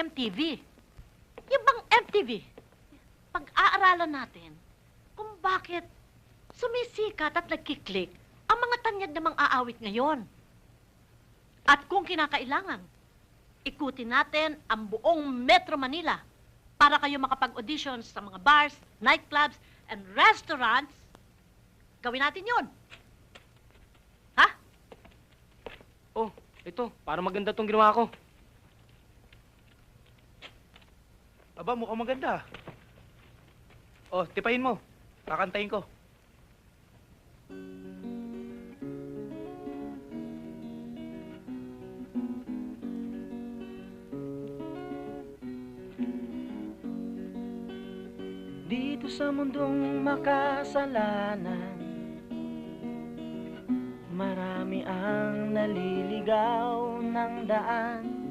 MTV. Yung bang MTV, pag-aaralan natin kung bakit sumisikat at nagkiklik ang mga tanyag namang aawit ngayon. At kung kinakailangan, ikutin natin ang buong Metro Manila para kayo makapag-audition sa mga bars, nightclubs, and restaurants. Gawin natin yun. Ha? Oh, ito. Para maganda tong ginawa ko. Aba, mukhang maganda. Oh, tipayin mo. Kakantayin ko. Dito sa mundong makasalanan Marami ang naliligaw ng daan